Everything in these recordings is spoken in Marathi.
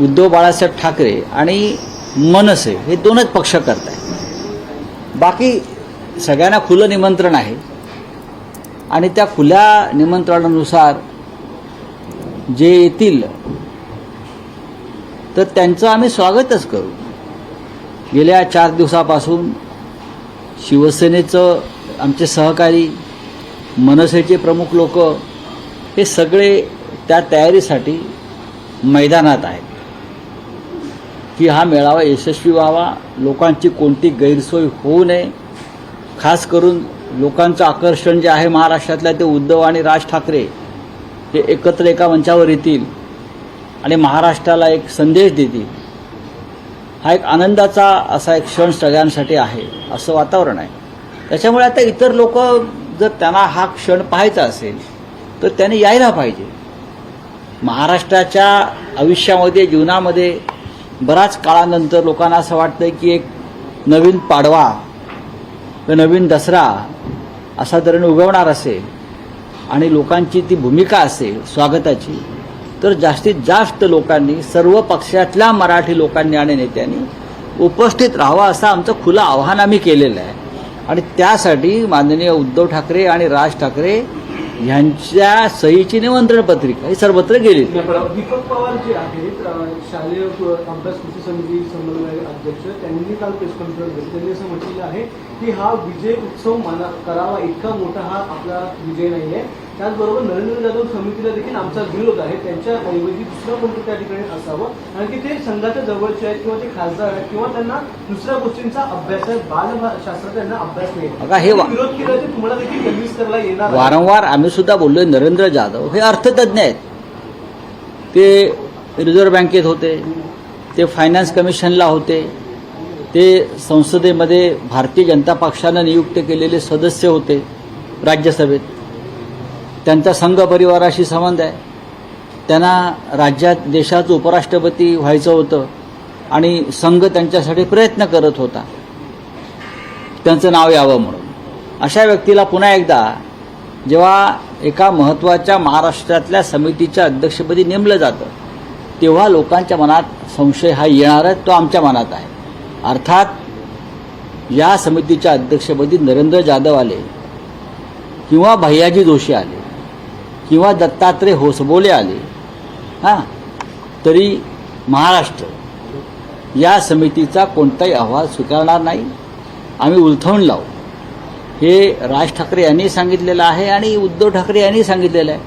उद्धव बाळासाहेब ठाकरे आणि मनसे हे दोनच पक्ष करत आहेत बाकी सगळ्यांना खुलं निमंत्रण आहे. आणि त्या खुल्या निमंत्रणानुसार जे येतील तर त्यांचं आम्ही स्वागतच करू. गेल्या चार दिवसापासून शिवसेनेचं आमचे सहकारी मनसेचे प्रमुख लोक हे सगळे त्या तयारीसाठी मैदानात आहेत. की हा मेळावा यशस्वी व्हावा. लोकांची कोणती गैरसोय होऊ नये. खास करून लोकांचं आकर्षण जे आहे महाराष्ट्रातल्या ते उद्धव आणि राज ठाकरे हे एकत्र एका मंचावर येतील आणि महाराष्ट्राला एक संदेश देतील. हा एक आनंदाचा असा एक क्षण सगळ्यांसाठी आहे असं वातावरण आहे. त्याच्यामुळे आता इतर लोक जर त्यांना हा क्षण पाहायचा असेल तर त्यांनी यायला पाहिजे. महाराष्ट्राच्या आयुष्यामध्ये जीवनामध्ये बराच काळानंतर लोकांना असं वाटतं की एक नवीन पाडवा नवीन दसरा असा तऱ्हेने उगवणार असेल आणि लोकांची ती भूमिका असेल स्वागताची. तर जास्तीत जास्त लोकांनी सर्व पक्षातल्या मराठी लोकांनी आणि नेत्यांनी उपस्थित राहावं असं आमचं खुलं आव्हान आम्ही केलेलं आहे. आणि त्यासाठी माननीय उद्धव ठाकरे आणि राज ठाकरे यांच्या सहीची निमंत्रण पत्रिका ही सर्वत्र गेली दीपक पवार जे आहेत शालेय अभ्यास कृती समिती समन्वय अध्यक्ष. त्यांनी काल प्रेस कॉन्फरन्स घेतली. त्यांनी असं म्हटलेलं आहे की हा विजय उत्सव माना करावा इतका मोठा हा आपला विजय नाही आहे त्याचबरोबर नरेंद्र जाधव समितीला देखील आमचा विरोध आहे. त्यांच्या ऐवजी दुसरं कोणतं त्या ठिकाणी असावं? कारण की ते संघाच्या जवळचे आहेत किंवा ते खासदार आहेत किंवा त्यांना दुसऱ्या गोष्टींचा अभ्यास आहे. बालशास्त्र त्यांना अभ्यास नाही. हे विरोध केला तर तुम्हाला देखील कन्व्हिन्स करायला येणार. वारंवार आम्ही सुद्धा बोललोय नरेंद्र जाधव हे अर्थतज्ञ आहेत. ते रिझर्व्ह बँकेत होते ते फायनान्स कमिशनला होते ते संसदेमध्ये भारतीय जनता पक्षानं नियुक्त केलेले सदस्य होते राज्यसभेत. त्यांचा संघ परिवाराशी संबंध आहे. त्यांना राज्यात देशाचं उपराष्ट्रपती व्हायचं होतं आणि संघ त्यांच्यासाठी प्रयत्न करत होता. त्यांचं नाव यावं म्हणून. अशा व्यक्तीला पुन्हा एकदा जेव्हा एका महत्त्वाच्या महाराष्ट्रातल्या समितीच्या अध्यक्षपदी नेमलं जातं तेव्हा लोकांच्या मनात संशय हा येणारच तो आमच्या मनात आहे. अर्थात या समितीच्या अध्यक्षपदी नरेंद्र जाधव आले किंवा भैयाजी जोशी आले किंवा दत्तात्रय होसबोले आले हां तरी महाराष्ट्र या समितीचा कोणताही अहवाल स्वीकारणार नाही. आम्ही उलथवून लावू. हे राज ठाकरे यांनी सांगितलेलं आहे आणि उद्धव ठाकरे यांनी सांगितलेलं आहे.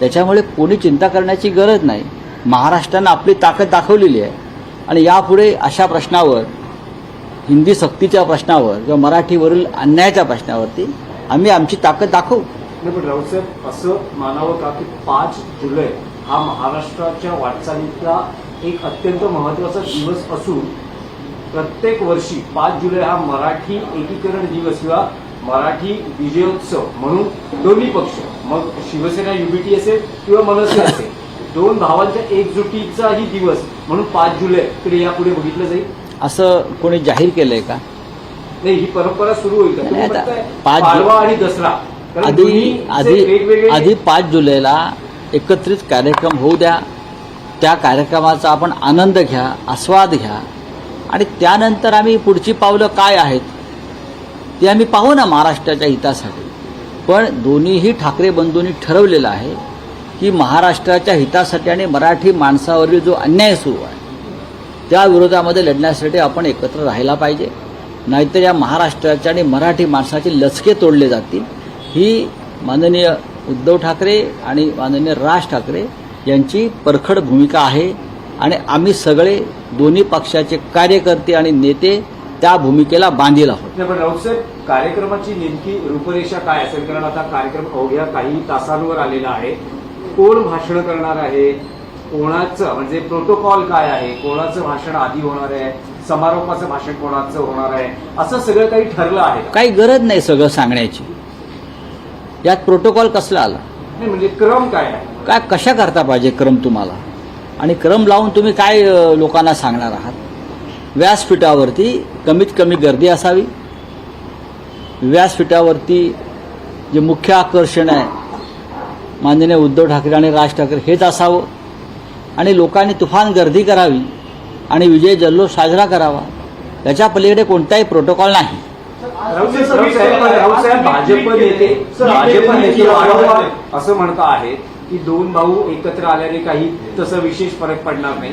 त्याच्यामुळे कोणी चिंता करण्याची गरज नाही. महाराष्ट्रानं आपली ताकद दाखवलेली आहे. आणि यापुढे अशा प्रश्नावर हिंदी सक्तीच्या प्रश्नावर किंवा मराठीवरील अन्यायाच्या प्रश्नावरती आम्ही आमची ताकद दाखवू. नाही पण राऊतसाहेब असं मानावं का की पाच जुलै हा महाराष्ट्राच्या वाटचालीतला एक अत्यंत महत्त्वाचा दिवस असून प्रत्येक वर्षी पाच जुलै हा मराठी एकीकरण दिवस किंवा मराठी विजयोत्सव म्हणून दोन्ही पक्ष मग शिवसेना युबीटी असेल किंवा मनसे असेल दोन भावांच्या एकजुटीचाही दिवस म्हणून पाच जुलै कडे यापुढे बघितलं जाईल. असं कोणी जाहीर केलंय का? नाही ही परंपरा सुरू होईल पाडवा आणि दसरा. आधी आधी आधी पाच जुलैला एकत्रित कार्यक्रम होऊ द्या. त्या कार्यक्रमाचा आपण आनंद घ्या आस्वाद घ्या. आणि त्यानंतर आम्ही पुढची पावलं काय आहेत ती आम्ही पाहू ना महाराष्ट्राच्या हितासाठी. पण दोन्हीही ठाकरे बंधूंनी ठरवलेलं आहे की महाराष्ट्राच्या हितासाठी आणि मराठी माणसावरील जो अन्याय सुरू आहे त्या विरोधामध्ये लढण्यासाठी आपण एकत्र राहायला पाहिजे. नाहीतर या महाराष्ट्राच्या आणि मराठी माणसाचे लचके तोडले जातील. ही माननीय उद्धव ठाकरे आणि माननीय राज ठाकरे यांची परखड भूमिका आहे आणि आम्ही सगळे दोन्ही पक्षाचे कार्यकर्ते आणि नेते त्या भूमिकेला बांधील आहोत. राऊतसाहेब कार्यक्रमाची नेमकी रूपरेषा काय असेल? कारण आता कार्यक्रम अवघ्या काही तासांवर आलेला आहे. कोण भाषण करणार आहे? कोणाचं म्हणजे प्रोटोकॉल काय आहे? कोणाचं भाषण आधी होणार आहे? समारोपाचं भाषण कोणाचं होणार आहे? असं सगळं काही ठरलं आहे? काही गरज नाही सगळं सांगण्याची. यात प्रोटोकॉल कसला आला? नाही म्हणजे क्रम काय आहे? काय कशा करता पाहिजे क्रम तुम्हाला? आणि क्रम लावून तुम्ही काय लोकांना सांगणार आहात? व्यासपीठावरती कमीत कमी गर्दी असावी. व्यासपीठावरती जे मुख्य आकर्षण आहे माननीय उद्धव ठाकरे आणि राज ठाकरे हेच असावं. आणि लोकांनी तुफान गर्दी करावी आणि विजय जल्लोष साजरा करावा. त्याच्या पलीकडे कोणताही प्रोटोकॉल नाही. राऊत साहेब राऊत साहेब भाजप नेते. भाजप नेते वारंवार असं म्हणता आहेत की दोन भाऊ एकत्र आल्याने काही तसं विशेष फरक पडणार नाही.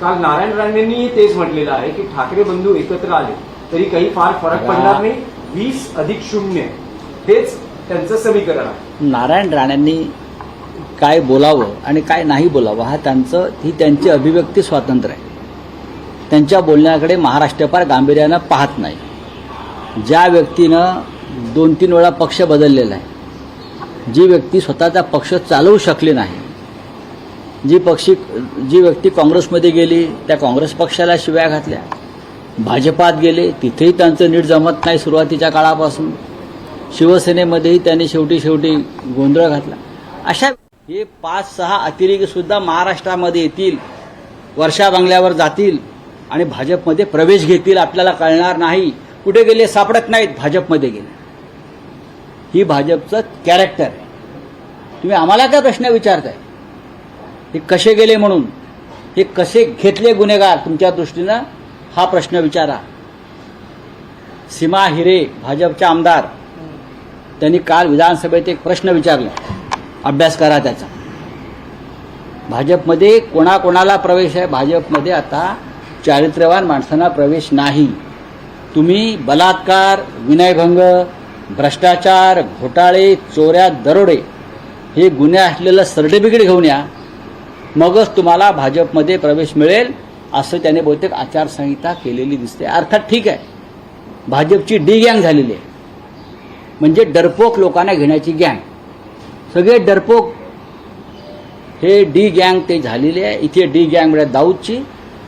काल नारायण राणेंनी तेच म्हटलेलं आहे की ठाकरे बंधू एकत्र आले तरी काही फार फरक पडणार नाही. वीस अधिक शून्य. हेच त्यांचं समीकरण आहे. नारायण राणेंनी काय बोलावं आणि काय नाही बोलावं हा त्यांचं ही त्यांची अभिव्यक्ती स्वातंत्र्य आहे. त्यांच्या बोलण्याकडे महाराष्ट्र फार गांभीर्यानं पाहत नाही. ज्या व्यक्तीनं दोन तीन वेळा पक्ष बदललेला आहे जी व्यक्ती स्वतःचा पक्ष चालवू शकली नाही जी पक्षी जी व्यक्ती काँग्रेसमध्ये गेली त्या काँग्रेस पक्षाला शिव्या घातल्या भाजपात गेले तिथेही त्यांचं नीट जमत नाही सुरुवातीच्या काळापासून. शिवसेनेमध्येही त्यांनी शेवटी शेवटी गोंधळ घातला. अशा हे पाच सहा अतिरेकी सुद्धा महाराष्ट्रामध्ये येतील वर्षा बंगल्यावर जातील आणि भाजपमध्ये प्रवेश घेतील आपल्याला कळणार नाही. कुठे गेले सापडत नाहीत भाजपमध्ये गेले. ही भाजपचं कॅरेक्टर आहे. तुम्ही आम्हाला काय प्रश्न विचारताय? हे कसे गेले म्हणून? हे कसे घेतले गुन्हेगार? तुमच्या दृष्टीनं हा प्रश्न विचारा. सीमा हिरे भाजपच्या आमदार त्यांनी काल विधानसभेत एक प्रश्न विचारला. अभ्यास करा त्याचा. भाजपमध्ये कोणाकोणाला प्रवेश आहे? भाजपमध्ये आता चारित्र्यवान माणसांना प्रवेश नाही. तुम्ही बलात्कार विनयभंग भ्रष्टाचार घोटाळे चोऱ्या दरोडे हे गुन्हे असलेलं सर्टिफिकेट घेऊन या. मगच तुम्हाला भाजपमध्ये प्रवेश मिळेल असं त्याने बहुतेक आचारसंहिता केलेली दिसते. अर्थात ठीक आहे. भाजपची डी गँग झालेली आहे. म्हणजे डरपोक लोकांना घेण्याची गँग. सगळे डरपोक हे डी गँग ते झालेले आहे. इथे डी गँग म्हणजे दाऊदची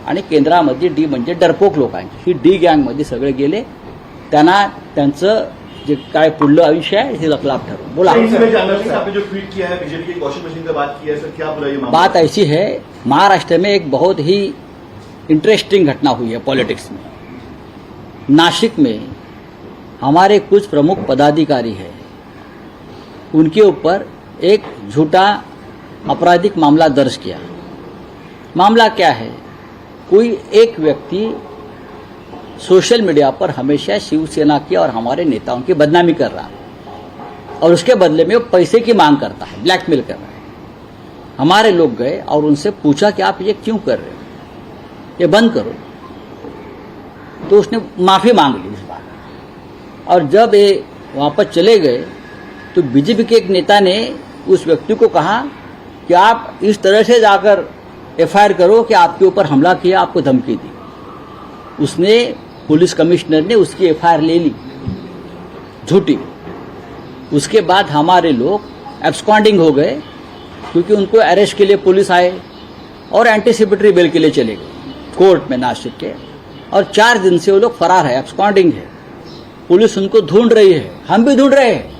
आणि केंद्रामध्ये डी म्हणजे डरपोक लोकांची. ही डी गँगमध्ये सगळे गेले. त्यांना त्यांचं जे काय पुढलं आयुष्य आहे हे लकलाप ठरवून बोला. बात है ऐसी है महाराष्ट्र में एक बहुत ही इंटरेस्टिंग घटना हुई है पॉलिटिक्स में. नासिक में हमारे कुछ प्रमुख पदाधिकारी हैं। उनके ऊपर एक झूठा आपराधिक मामला दर्ज किया। मामला क्या है? कोई एक व्यक्ति सोशल मीडिया पर हमेशा शिवसेना की और हमारे नेताओं की बदनामी कर रहा है और उसके बदले में वो पैसे की मांग करता है, ब्लैकमेल कर रहा है। हमारे लोग गए और उनसे पूछा कि आप ये क्यों कर रहे हो? ये बंद करो। तो उसने माफ़ी मांग ली इस बार और जब ये वापस चले गए तो बीजेपी के एक नेता ने उस व्यक्ति को कहा कि आप इस तरह से जाकर एफआईआर करो कि आपके ऊपर हमला किया, आपको धमकी दी। उसने पुलिस कमिश्नर ने उसकी एफआईआर ले ली, झूठी। उसके बाद हमारे लोग एब्सकॉन्डिंग हो गए, क्योंकि उनको अरेस्ट के लिए पुलिस आए और एंटीसिपेटरी बेल के लिए चले गए, कोर्ट में नासिक के। और चार दिन से वो लोग फरार है, एब्सकॉन्डिंग है। पुलिस उनको ढूंढ रही है, हम भी ढूंढ रहे हैं।